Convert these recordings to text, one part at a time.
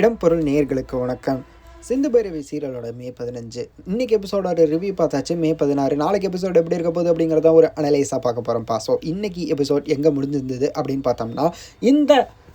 இடம் பொருள் நேயர்களுக்கு வணக்கம். சிந்து பைரவி சீரியலோட மே பதினஞ்சு. இன்னைக்கு எபிசோடோட ரிவ்யூ பார்த்தாச்சு. மே பதினாறு. நாளைக்கு எபிசோட் எப்படி இருக்க போகுது அப்படிங்கிறத ஒரு அனலைஸாக பார்க்க போகிறோம்ப்பா ஸோ இன்னைக்கு எபிசோட் எங்கே முடிஞ்சிருந்தது அப்படின்னு பார்த்தோம்னா இந்த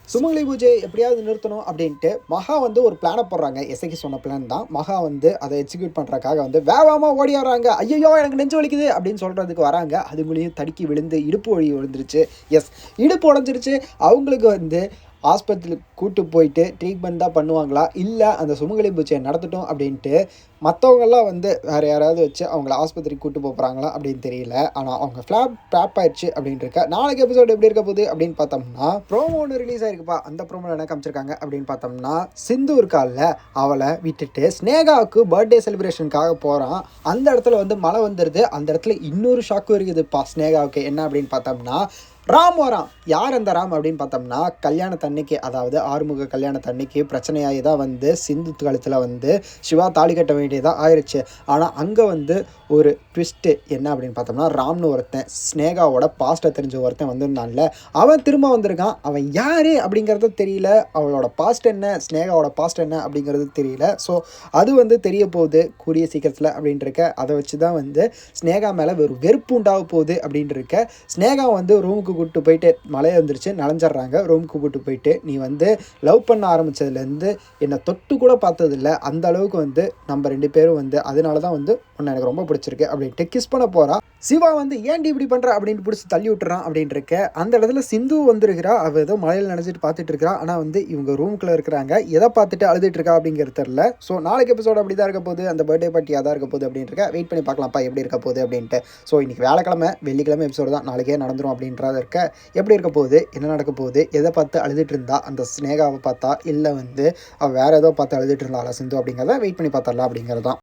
சுமங்கலி பூஜை எப்படியாவது நிறுத்தணும் அப்படின்ட்டு மகா வந்து ஒரு பிளானை போடுறாங்க. எசைக்கு சொன்ன பிளான் தான். மகா வந்து அதை எக்ஸிக்யூட் பண்ணுறக்காக வந்து வேகமாக ஓடி வராங்க ஐயோ எனக்கு நெஞ்சு வலிக்குது அப்படின்னு சொல்கிறதுக்கு வராங்க. அது மூலியம் தடுக்கி விழுந்து இடுப்பு வழி விழுந்துருச்சு. எஸ் இடுப்பு உடஞ்சிருச்சு. அவங்களுக்கு வந்து ஆஸ்பத்திரிக்கு கூட்டு போயிட்டு ட்ரீட்மெண்ட் தான் பண்ணுவாங்களா? இல்லை அந்த சுமங்கலி பூச்சியை நடத்தட்டும் அப்படின்ட்டு மற்றவங்கெல்லாம் வந்து வேறு யாராவது வச்சு அவங்கள ஆஸ்பத்திரிக்கு கூட்டு போகிறாங்களா அப்படின்னு தெரியல. ஆனால் அவங்க ஃப்ளாப் ட்ராப் ஆயிடுச்சு அப்படின்னு இருக்க. நாளைக்கு எபிசோடு எப்படி இருக்க போகுது அப்படின்னு பார்த்தோம்னா ப்ரோமோ ஒன்று ரிலீஸ் ஆயிருக்குப்பா. அந்த ப்ரோமோ என்ன காமிச்சிருக்காங்க அப்படின்னு பார்த்தோம்னா சிந்து இருக்கால அவளை விட்டுட்டு ஸ்னேகாவுக்கு பர்த்டே செலிப்ரேஷனுக்காக போகிறான் அந்த இடத்துல வந்து மழை வந்துடுது அந்த இடத்துல இன்னொரு ஷாக்கும் இருக்குதுப்பா ஸ்னேகாவுக்கு என்ன அப்படின்னு பார்த்தோம்னா ராம் வராம் யார் அந்த ராம் அப்படின்னு பார்த்தோம்னா கல்யாணத்தன்னைக்கு அதாவது ஆறுமுக கல்யாணத்தன்னைக்கு பிரச்சனையாகி தான் வந்து சிந்து காலத்தில் வந்து சிவா தாலி கட்ட வேண்டியதாக ஆயிடுச்சு ஆனால் அங்கே வந்து ஒரு ட்விஸ்ட்டு என்ன அப்படின்னு பார்த்தோம்னா ராம்னு ஒருத்தன் ஸ்னேகாவோட பாஸ்ட்டை தெரிஞ்ச ஒருத்தன் வந்திருந்தான்ல அவன் திரும்ப வந்திருக்கான். அவன் யார் அப்படிங்கிறது தெரியல. அவளோட பாஸ்ட் என்ன ஸ்னேகாவோட பாஸ்ட் என்ன அப்படிங்கிறது தெரியல. ஸோ அது வந்து தெரிய போகுது கூடிய சீக்கிரத்தில் அப்படின்ட்டு இருக்க அதை வச்சு தான் வந்து ஸ்னேகா மேலே ஒரு வெறுப்பு உண்டாக போகுது அப்படின்ட்டு இருக்க ஸ்னேகா வந்து ரூமுக்கு கூப்பிட்டு போயிட்டு மழை வந்துருச்சு நனைஞ்சிட்றாங்க. ரூமுக்கு கூப்பிட்டு போயிட்டு நீ வந்து லவ் பண்ண ஆரம்பித்ததுலேருந்து என்னை தொட்டு கூட பார்த்ததில்ல. அந்த அளவுக்கு வந்து நம்ம ரெண்டு பேரும் வந்து அதனால தான் வந்து உன்னை எனக்கு ரொம்ப பிடிச்சிருக்கு அப்படின்ட்டு கிஸ் பண்ண போகிறா சிவா வந்து ஏன்டி இப்படி பண்ணுற அப்படின்ட்டு பிடிச்சி தள்ளி விட்டுறான் அப்படின்ட்டு இருக்க அந்த இடத்துல சிந்து வந்துருக்கிறா. அவள் ஏதோ மழையில் நினைச்சிட்டு பார்த்துட்டு இருக்கிறா ஆனால் வந்து இவங்க ரூமுக்குள்ளே இருக்கிறாங்க. எதை பார்த்துட்டு அழுதுட்டு இருக்கா அப்படிங்கிறது தெரில ஸோ நாளைக்கு எபிசோட் அப்படி தான் இருக்க போகுது. அந்த பர்த்டே பார்ட்டி அதான் இருக்க போகுது அப்படின்ட்டு இருக்க வெயிட் பண்ணி பார்க்கலாம்ப்பா எப்படி இருக்க போகுது அப்படின்ட்டு. ஸோ இன்றைக்கி வேலைக்கிழமை வெள்ளிக்கிழமை எபிசோடு தான். நாளைக்கே நடந்துடும் அப்படின்றத இருக்க. எப்படி இருக்க போகுது? என்ன நடக்க போகுது? எதை பார்த்து அழுதுட்டு இருந்தா? அந்த ஸ்னேகாவை பார்த்தா? இல்லை வந்து அவள் வேறு ஏதோ பார்த்து அழுதுட்டு இருந்தாளா சிந்து அப்படிங்கிறத வெயிட் பண்ணி பார்த்தரலாம் அப்படிங்கிறது தான்.